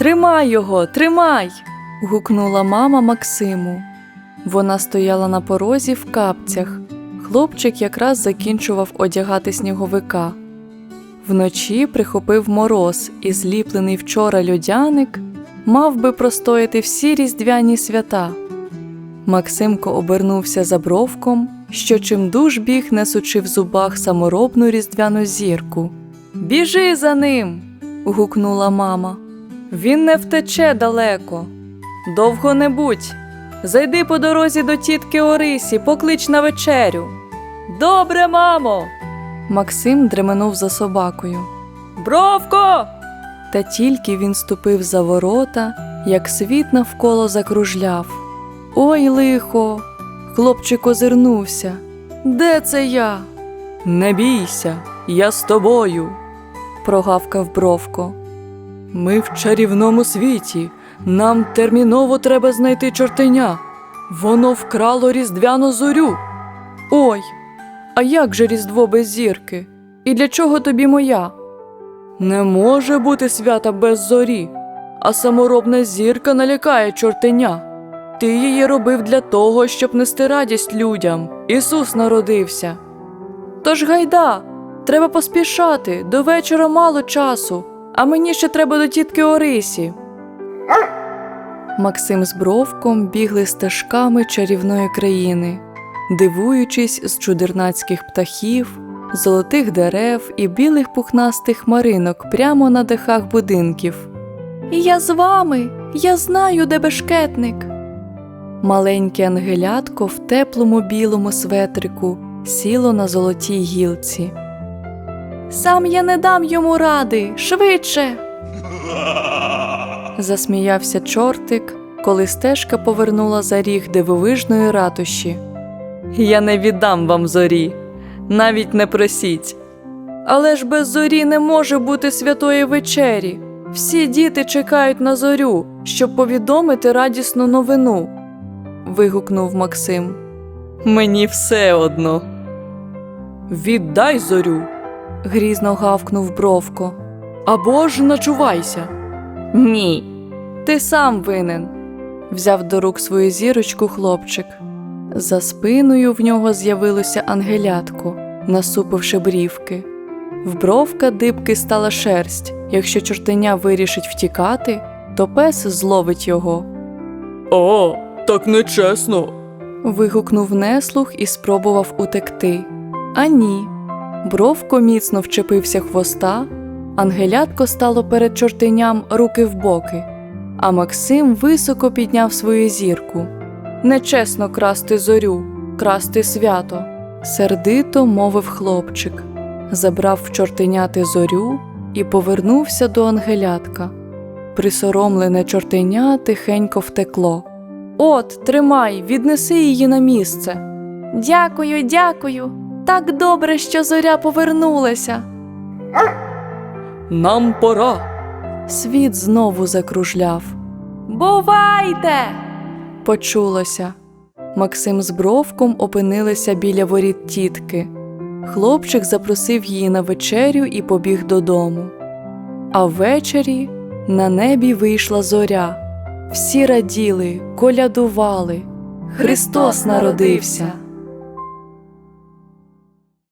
Тримай його, тримай. гукнула мама Максиму. Вона стояла на порозі в капцях. Хлопчик якраз закінчував одягати сніговика. Вночі прихопив мороз, і зліплений вчора льодяник мав би простояти всі різдвяні свята. Максимко обернувся за бровком, що чимдуж біг, несучи в зубах саморобну різдвяну зірку. Біжи за ним. гукнула мама. Він не втече далеко. Довго не будь. Зайди по дорозі до тітки Орисі, поклич на вечерю. Добре, мамо. Максим дременув за собакою. Бровко! Та тільки він ступив за ворота, як світ навколо закружляв. Ой, лихо. Хлопчик озирнувся. Де це я? Не бійся, я з тобою, прогавкав Бровко. Ми в чарівному світі. Нам терміново треба знайти чортеня. Воно вкрало різдвяну зорю. Ой, а як же різдво без зірки? І для чого тобі моя? Не може бути свята без зорі, а саморобна зірка налякає чортеня. Ти її робив для того, щоб нести радість людям. Ісус народився. Тож гайда, треба поспішати, до вечора мало часу, а мені ще треба до тітки Орисі. Максим з бровком бігли стежками чарівної країни, дивуючись з чудернацьких птахів, золотих дерев і білих пухнастих хмаринок прямо на дахах будинків. Я з вами, я знаю, де бешкетник. Маленьке ангелятко в теплому білому светрику сіло на золотій гілці. Сам я не дам йому ради, швидше. Засміявся чортик, коли стежка повернула за ріг дивовижної ратуші. Я не віддам вам зорі, навіть не просіть. Але ж без зорі не може бути святої вечері. Всі діти чекають на зорю, щоб повідомити радісну новину. вигукнув Максим. Мені все одно. Віддай зорю, грізно гавкнув Бровко. Або ж начувайся. Ні. Ти сам винен, взяв до рук свою зірочку хлопчик. За спиною в нього з'явилося ангелятко, насупивши брівки. В бровка дибки стала шерсть. Якщо чортеня вирішить втікати, то пес зловить його. О, так нечесно. Вигукнув неслух і спробував утекти. А ні. Бровко міцно вчепився хвоста, ангелятко стало перед чортеням руки в боки, а Максим високо підняв свою зірку. Нечесно красти зорю, красти свято, сердито мовив хлопчик, забрав в чортеняти зорю і повернувся до ангелятка. Присоромлене чортеня тихенько втекло. От, тримай, віднеси її на місце. Дякую, дякую. Так добре, що зоря повернулася. Нам пора. Світ знову закружляв. Бувайте! почулося. Максим з бровком опинилися біля воріт тітки. Хлопчик запросив її на вечерю і побіг додому. А ввечері на небі вийшла зоря. Всі раділи, колядували. Христос народився.